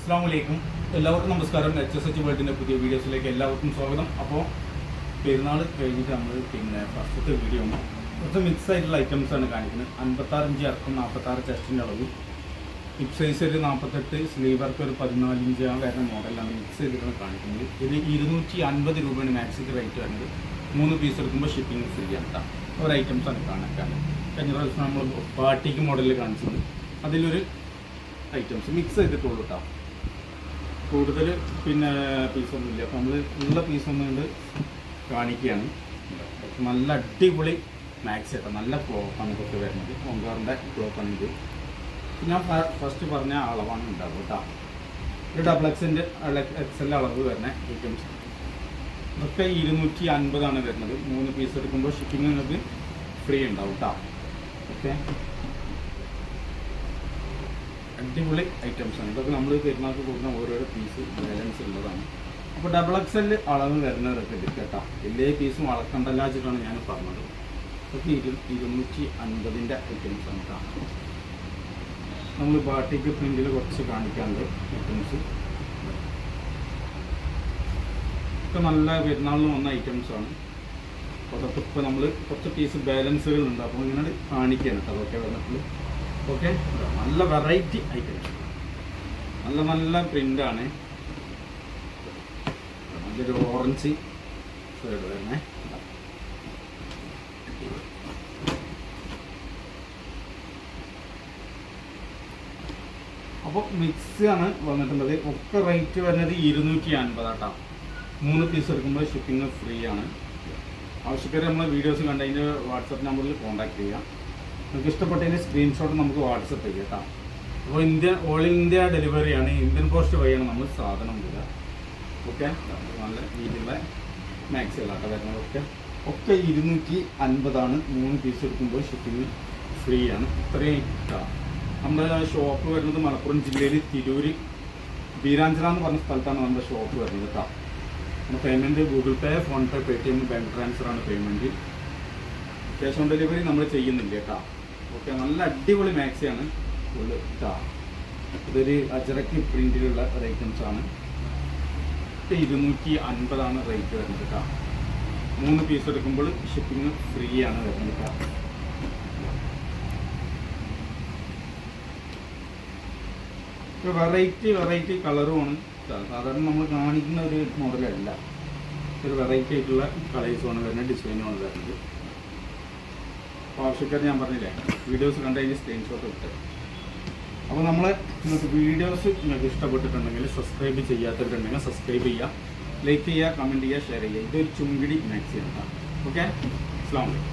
അസ്സാം വലൈക്കും എല്ലാവർക്കും നമസ്കാരം. എച്ച് എസ് എച്ച് വേൾഡിന്റെ പുതിയ വീഡിയോസിലേക്ക് എല്ലാവർക്കും സ്വാഗതം. അപ്പോൾ പെരുന്നാൾ കഴിഞ്ഞിട്ട് നമ്മൾ പിന്നെ ഫസ്റ്റത്തെ വീഡിയോ കുറച്ച് മിക്സ് ആയിട്ടുള്ള ഐറ്റംസ് ആണ് കാണിക്കുന്നത്. അൻപത്താറ് ഇഞ്ച് ഇറക്കം നാൽപ്പത്താറ് ചെസ്റ്റിന്റെ അളവ്. ഹിപ് സൈസ് ഒരു നാൽപ്പത്തെട്ട് സ്ലീവർക്ക് ഒരു പതിനാല് ഇഞ്ച് ആ വരുന്ന മോഡലാണ് മിക്സ് ചെയ്തിട്ടാണ് കാണിക്കുന്നത്. ഇത് ഇരുന്നൂറ്റി അൻപത് രൂപയാണ് മാക്സിക്ക് റേറ്റ് വരുന്നത്. മൂന്ന് പീസ് എടുക്കുമ്പോൾ ഷിപ്പിംഗ് ഫ്രീ ആണ് ഒരു ഐറ്റംസ് ആണ് കാണിക്കാൻ കഴിഞ്ഞ പ്രാവശ്യം നമ്മൾ പാർട്ടിക്ക് മോഡലിൽ കാണിച്ചത്. അതിലൊരു ഐറ്റംസ് മിക്സ് ചെയ്തിട്ടുള്ളൂ കേട്ടോ കൂടുതൽ പിന്നെ പീസൊന്നുമില്ല അപ്പം നമ്മൾ ഉള്ള പീസൊന്നും കൊണ്ട് കാണിക്കുകയാണ്. നല്ല അടിപൊളി മാക്സ് കേട്ടോ നല്ല ക്ലോത്താണ് ഇതൊക്കെ വരുന്നത്. ഒങ്കാറിന്റെ ക്ലോത്താണ് ഇത്. ഞാൻ ഫസ്റ്റ് പറഞ്ഞ അളവാണ് ഉണ്ടാവുക കേട്ടോ ഒരു ഡബിൾ എക്സിന്റെ എക്സൽ അളവ് വരുന്ന ഐറ്റംസ് ഇതൊക്കെ ഇരുന്നൂറ്റി അൻപതാണ് വരുന്നത്. മൂന്ന് പീസ് എടുക്കുമ്പോൾ ഷിപ്പിംഗ് നിങ്ങൾക്ക് ഫ്രീ ഉണ്ടാവും കേട്ടോ ഓക്കെ അടിപൊളി ഐറ്റംസ് ആണ്. ഇതൊക്കെ നമ്മൾ പെരുന്നാൾക്ക് കൊടുക്കുന്ന ഓരോരോ പീസ് ബാലൻസ് ഉള്ളതാണ്. അപ്പോൾ ഡബിൾ എക്സൽ അളവ് വരുന്നവരൊക്കെ കേട്ടോ. എല്ലാ പീസും അളക്കണ്ടല്ല വെച്ചിട്ടാണ് ഞാൻ പറഞ്ഞത്. ഇതൊക്കെ ഇരു ഇരുന്നൂറ്റി അൻപതിന്റെ ഐറ്റംസ് ആണ് കേട്ടോ. നമ്മൾ ബാട്ടിക്ക് പ്രിന്റിൽ കുറച്ച് കാണിക്കാണ്ട് ഐറ്റംസ് ഒക്കെ നല്ല പെരുന്നാളിന് വന്ന ഐറ്റംസ് ആണ്. അപ്പോൾ അതൊക്കെ ഇപ്പോൾ നമ്മൾ കുറച്ച് പീസ് ബാലൻസുകൾ ഉണ്ട് അപ്പോൾ ഇങ്ങനെ കാണിക്കുകയാണ് അതൊക്കെ വന്നിട്ടുള്ളൂ ഓക്കെ? നല്ല വെറൈറ്റി ഐറ്റംസ്. നല്ല നല്ല പ്രിന്റാണ് നല്ലൊരു ഓറഞ്ച് ഷെയ്ഡ് തന്നെ. അപ്പോൾ മിക്സ് ആണ് വന്നിട്ടുള്ളത്. ഒക്കെ റേറ്റ് വരുന്നത് ഇരുന്നൂറ്റി അൻപതാട്ടാ. മൂന്ന് പീസ് എടുക്കുമ്പോൾ ഷിപ്പിംഗ് ഫ്രീ ആണ്. ആവശ്യക്കാർ നമ്മൾ വീഡിയോസ് കണ്ട് അതിന്റെ വാട്സപ്പ് നമ്പറിൽ കോൺടാക്ട് ചെയ്യാം. നിങ്ങൾക്ക് ഇഷ്ടപ്പെട്ടതിന്റെ സ്ക്രീൻഷോട്ട് നമുക്ക് വാട്സപ്പ് ചെയ്യാം കേട്ടോ അപ്പോൾ ഇന്ത്യ ഓൾ ഇന്ത്യ ഡെലിവറിയാണ് ഇന്ത്യൻ പോസ്റ്റ് വഴിയാണ് നമ്മൾ സാധനം വരിക ഓക്കെ നല്ല രീതിയിലുള്ള മാക്സികളാട്ടോ വരുന്നതൊക്കെ ഒക്കെ ഇരുന്നൂറ്റി അൻപതാണ്. മൂന്ന് പീസ് എടുക്കുമ്പോൾ ഷിപ്പിംഗ് ഫ്രീ ആണ്. ഇത്രയും നമ്മുടെ ഷോപ്പ് വരുന്നത് മലപ്പുറം ജില്ലയിൽ തിരൂര്. ബീരാഞ്ചന എന്ന് പറഞ്ഞ സ്ഥലത്താണ് നമ്മുടെ ഷോപ്പ് വരുന്നത് കേട്ടോ. നമ്മുടെ payment Google Pay PhonePe Paytm bank transfer ആണ് പേയ്മെന്റ് ക്യാഷ് ഓൺ ഡെലിവറി നമ്മൾ ചെയ്യുന്നില്ല കേട്ടോ. ഓക്കെ നല്ല അടിപൊളി മാക്സിയാണ് കേട്ടോ ഇതൊരു അജറക്ക് പ്രിന്റിലുള്ള ഒരു ഐറ്റംസ് ആണ് ഇരുന്നൂറ്റി അൻപതാണ് റേറ്റ് വരുന്നത് കേട്ടോ മൂന്ന് പീസ് എടുക്കുമ്പോൾ ഷിപ്പിംഗ് ഫ്രീ ആണ് വരുന്നത് കേട്ടോ വെറൈറ്റി വെറൈറ്റി കളറുമാണ് സാധാരണ നമ്മൾ കാണിക്കുന്ന ഒരു മോഡലല്ല ഒരു വെറൈറ്റി ആയിട്ടുള്ള കളേഴ്സുമാണ് വരുന്നത് ഡിസൈനുമാണ് വരുന്നത്. അപ്പോൾ ആവശ്യക്കാർ ഞാൻ പറഞ്ഞില്ലേ വീഡിയോസ് കണ്ടതിന് സ്ക്രീൻഷോട്ട് ഇട്ട്. അപ്പോൾ നമ്മൾ നിങ്ങൾക്ക് വീഡിയോസ് നിങ്ങൾക്ക് ഇഷ്ടപ്പെട്ടിട്ടുണ്ടെങ്കിൽ സബ്സ്ക്രൈബ് ചെയ്യാത്തവരുണ്ടെങ്കിൽ സബ്സ്ക്രൈബ് ചെയ്യുക ലൈക്ക് ചെയ്യുക കമന്റ് ചെയ്യുക ഷെയർ ചെയ്യുക. ഇതൊരു ചുങ്കിടി മാക്സിയാണ് ഓക്കെ അസ്സാം വലൈക്കും